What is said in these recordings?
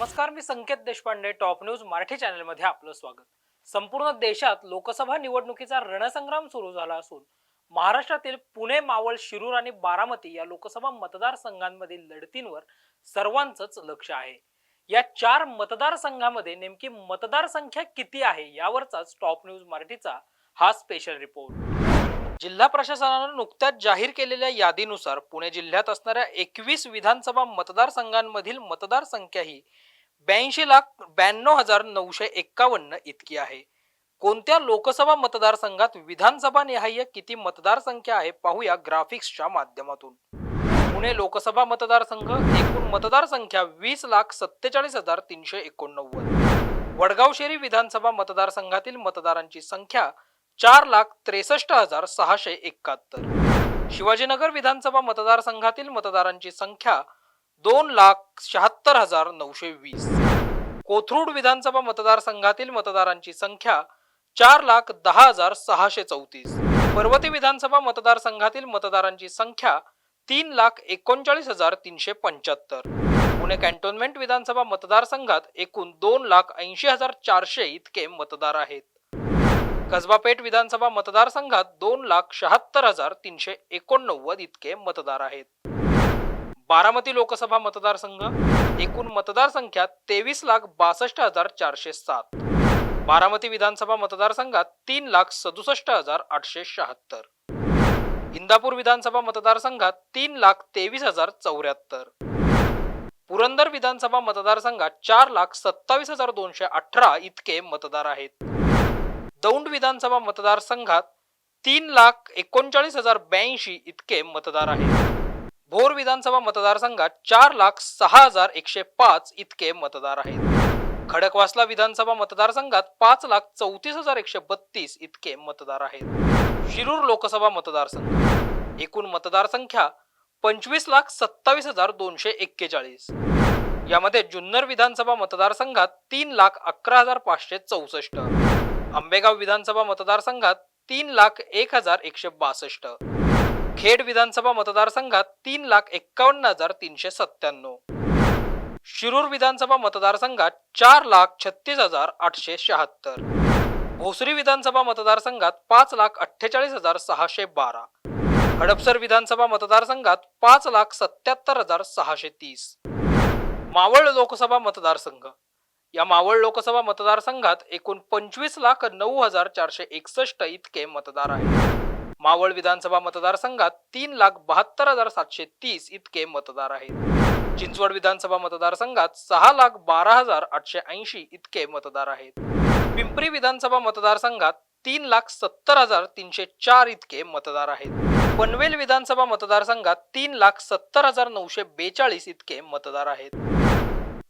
नमस्कार मी Sanket Deshpande top news Marathi चॅनलमध्ये आपलं स्वागत. संपूर्ण देशात लोकसभा निवडणुकीचा रणसंग्राम सुरू झाला असून महाराष्ट्रातील पुणे मावळ शिरूर आणि बारामती या लोकसभा मतदारसंघांमधील लढतींवर सर्वांचंच लक्ष आहे. या चार मतदारसंघामध्ये नेमकी मतदार संख्या किती आहे यावरचाच टॉप न्यूज मराठीचा हा स्पेशल रिपोर्ट जिल्हा प्रशासनानं नुकत्याच जाहीर केलेल्या यादीनुसार पुणे जिल्ह्यात असणाऱ्या एकवीस विधानसभा मतदारसंघांमधील मतदार संख्या ही ब्याऐंशी लाख ब्याण्णव हजार नऊशे एक्कावन्न इतकी आहे. कोणत्या लोकसभा मतदारसंघात विधानसभा निहाय्य किती मतदारसंख्या आहे पाहूया ग्राफिक्सच्या माध्यमातून. पुणे लोकसभा मतदारसंघ एकूण मतदारसंख्या वीस लाख सत्तेचाळीस हजार तीनशे एकोणनव्वद. वडगाव शेरी विधानसभा मतदारसंघातील मतदारांची संख्या चार लाख त्रेसष्ट हजार सहाशे एकाहत्तर. शिवाजीनगर विधानसभा मतदारसंघातील मतदारांची संख्या दोन लाख शहात्तर हजार नऊशे वीस. कोथरूड विधानसभा मतदारसंघातील मतदारांची संख्या चार लाख दहा हजार सहाशे चौतीस. पर्वती विधानसभा मतदारसंघातील मतदारांची संख्या तीन लाख एकोणचाळीस हजार तीनशे पंच्याहत्तर. पुणे कॅन्टोन्मेंट विधानसभा मतदारसंघात एकूण दोन लाख ऐंशी हजार चारशे इतके मतदार आहेत. कसबापेठ विधानसभा मतदारसंघात दोन लाख शहात्तर हजार तीनशे एकोणनव्वद इतके मतदार आहेत. बारामती लोकसभा मतदारसंघ एकूण मतदारसंख्या तेवीस लाख बासष्ट हजार चारशे सात. बारामती विधानसभा मतदारसंघात तीन लाख सदुसष्ट हजार आठशे शहात्तर. इंदापूर विधानसभा मतदारसंघात तीन लाख तेवीस हजार चौऱ्याहत्तर. पुरंदर विधानसभा मतदारसंघात चार लाख सत्तावीस हजार दोनशे अठरा इतके मतदार आहेत. दौंड विधानसभा मतदारसंघात तीन लाख एकोणचाळीस हजार ब्याऐंशी इतके मतदार आहेत. भोर विधानसभा मतदारसंघात चार लाख सहा हजार एकशे पाच इतके मतदार आहेत. खडकवासला विधानसभा मतदारसंघात पाच लाख चौतीस हजार एकशे बत्तीस इतके मतदार आहेत. शिरूर लोकसभा मतदारसंघ. एकूण मतदारसंख्या पंचवीस लाख सत्तावीस हजार दोनशे एक्केचाळीस. यामध्ये जुन्नर विधानसभा मतदारसंघात तीन लाख अकरा हजार पाचशे चौसष्ट. आंबेगाव विधानसभा मतदारसंघात तीन लाख एक हजार एकशे बासष्ट. खेड विधानसभा मतदारसंघात तीन लाख एक्कावन्न हजार तीनशे सत्त्याण्णव. शिरूर विधानसभा मतदारसंघात चार लाख छत्तीस हजार आठशे शहात्तर. भोसरी विधानसभा मतदारसंघात पाच लाख अठ्ठेचाळीस हजार सहाशे बारा. हडपसर विधानसभा मतदारसंघात पाच लाख सत्याहत्तर हजार सहाशे तीस. मावळ लोकसभा मतदारसंघ. या मावळ लोकसभा मतदारसंघात एकूण पंचवीस लाख नऊ हजार चारशे एकसष्ट इतके मतदार आहेत. मावळ विधानसभा मतदारसंघात तीन लाख बहात्तर हजार सातशे तीस इतके मतदार आहेत. चिंचवड विधानसभा मतदारसंघात सहा लाख बारा हजार आठशे ऐंशी इतके मतदार आहेत. पिंपरी विधानसभा मतदारसंघात तीन लाख सत्तर हजार तीनशे चार इतके मतदार आहेत. पनवेल विधानसभा मतदारसंघात तीन लाख सत्तर हजार नऊशे बेचाळीस इतके मतदार आहेत.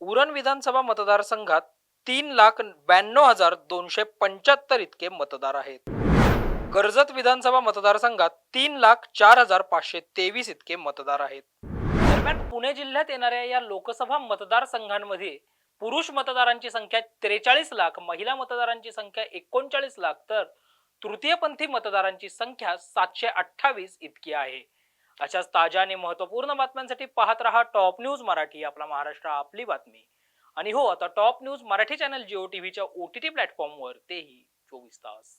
उरण विधानसभा मतदारसंघात तीन लाख ब्याण्णव हजार दोनशे पंच्याहत्तर इतके मतदार आहेत. कर्जत विधानसभा मतदारसंघात तीन लाख चार हजार पाचशे तेवीस इतके मतदार आहेत. दरम्यान पुणे जिल्ह्यात येणाऱ्या या लोकसभा मतदारसंघांमध्ये पुरुष मतदारांची संख्या त्रेचाळीस लाख महिला मतदारांची संख्या एकोणचाळीस लाख तर तृतीयपंथी मतदारांची संख्या सातशे अठ्ठावीस इतकी आहे. अशाच ताज्या आणि महत्त्वपूर्ण बातम्यांसाठी पाहत रहा टॉप न्यूज मराठी आपला महाराष्ट्र आपली बातमी. आणि हो आता top news Marathi channel Jio टीव्हीच्या ओ टी टी प्लॅटफॉर्मवर तेही चोवीस तास.